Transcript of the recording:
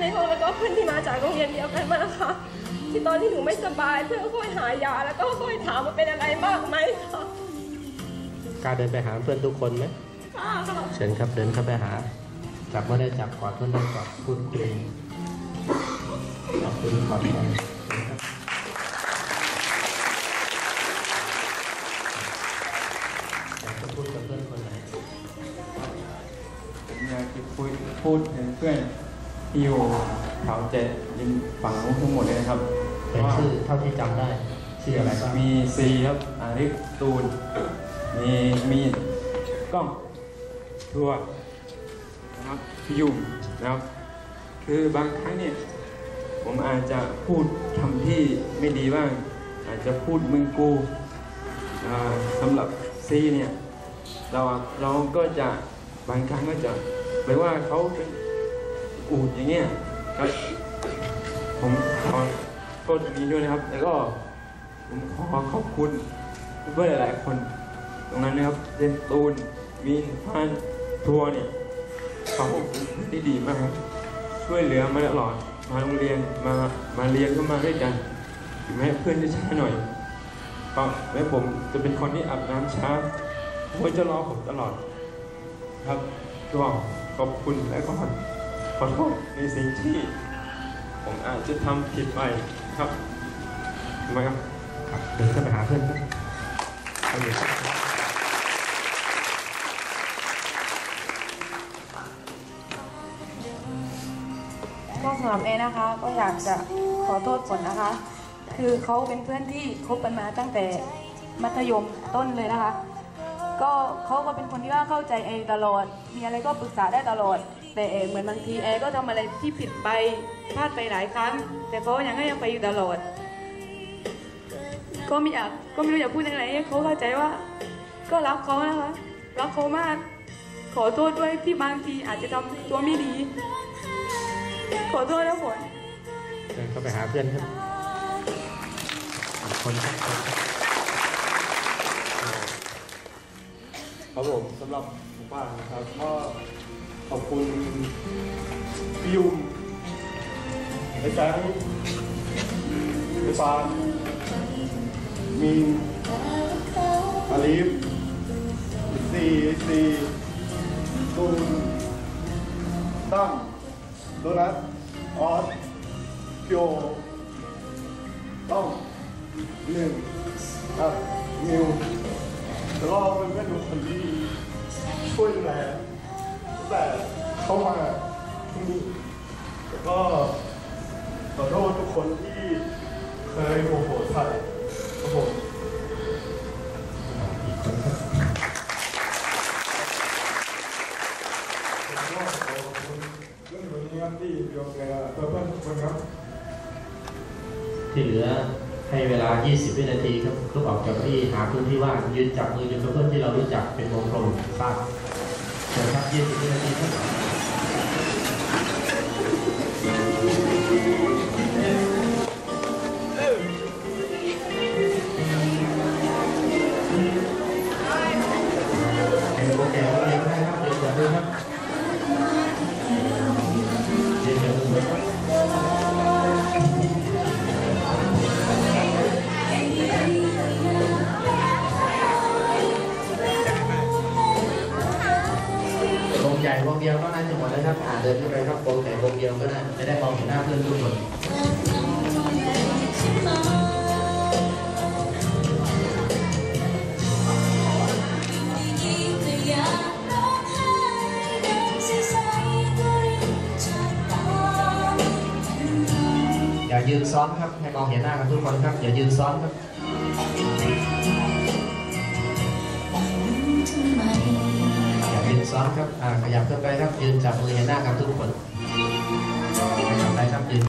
ในห้องแล้วก็เพื่อนที่มาจากโรงเรียนเดียวกันมาค่ะ ที่ตอนที่หนูไม่สบายเพื่อนก็คอยหายา แล้วก็คอยถามว่าเป็นอะไรมากไหมค่ะกล้าเดินไปหาเพื่อนทุกคนไหมค่ะค่ะเชิญครับเดินเข้าไปหา จับเมื่อได้จับกอดเพื่อนได้กอดพูดคุยขอบคุณขอบคุณครับอยากจะพูดกับเพื่อนคนไหนผมอยากจะคุยพูดถึงเพื่อน ที่อยู่แถวเจ็ดริมฝั่งนู้นทั้งหมดเลยนะครับเป็นชื่อเท่าที่จำได้ชื่ออะไรบ้างมีซีครับอาริกตูน มีมีดกล้องทัวร์นะครับพี่ยุ่มนะครับ คือบางครั้งเนี่ย ผมอาจจะพูดทำที่ไม่ดีบ้าง อาจจะพูดมึงกูอ่าสำหรับซีเนี่ยเราเราก็จะบางครั้งก็จะไปว่าเขาเป็น อูดอย่างเงี้ยครับผมขอโทษตรงนี้ด้วยนะครับแล้วก็ผมขอขอบคุณเพื่อนหลายๆคน ตรงนั้นนะครับเจนตูนมีนพานทัวร์เนี่ยเขาเป็นเพื่อนที่ดีมากครับ ช่วยเหลือมาตลอดมาโรงเรียนมามาเรียนก็มาด้วยกันถึงแม้เพื่อนจะช้าหน่อยก็แม้ผมจะเป็นคนที่อาบน้ำช้าเขาจะรอผมตลอด ครับก็ขอบคุณและก็ ขอโทษในสิ่งที่ ผมอาจจะทำผิดไปครับทำไมครับครับเดินเข้าไปหาเพื่อนครับเอาอยู่ครับก็สำหรับเอนะคะก็อยากจะขอโทษฝนนะคะ คือเขาเป็นเพื่อนที่คบกันมาตั้งแต่มัธยมต้นเลยนะคะ ก็เขาก็เป็นคนที่ว่าเข้าใจเอตลอด มีอะไรก็ปรึกษาได้ตลอด แต่เอเหมือนบางทีเอก็ทำอะไรที่ผิดไปพลาดไปหลายครั้ง แต่เขายังให้ยังไปอยู่ตลอด ก็ไม่อยากก็ไม่รู้อยากพูดยังไงให้เขาเข้าใจว่า ก็รักเขานะคะรักเขามาก ขอโทษด้วยที่บางทีอาจจะทำตัวไม่ดี ขอโทษนะฝนเดินเข้าไปหาเพื่อนครับอีกคนครับครับผมสำหรับหมู่บ้านนะครับก็ ขอบคุณพี่ยุมไอ้แจ๊คไอ้ปานมีนอาลีฟซีซีตูนตั้มโดนัทออสพี่โอต้องหนึ่งครับมิวแล้วก็เป็นเพื่อนทุกคนที่ช่วยดูแล แต่เข้ามาที่นี่แล้วก็ขอโทษทุกคนที่เคยโมโหใส่ครับผมอีกคนครับก็ขอขอบคุณเรื่องนี้ครับที่ยอมแก่เพื่อนๆทุกคนครับ ที่เหลือให้เวลา 20 วินาทีครับลุกออกจากที่หาพื้นที่ว่างยืนจับมือยู่กับเพื่อนที่เรารู้จักเป็นวงกลมทราบ เชิญครับ20วินาทีครับเอ็นโอเคโอเคได้ครับเดี๋ยวจับมือครับ งใหญ่วงเดียวก็น่าจะหมดแล้วครับอ่าเดินขึ้นไปครับวงใหญ่วงเดียวก็ได้จะได้มองเห็นหน้าเพื่อนทุกคนอย่ายืนซ้อนครับให้มองเห็นหน้ากันทุกคนครับอย่ายืนซ้อนครับ ครับอ่าขยับขึ้นไปครับยืนจับมือเห็นหน้ากันทุกคน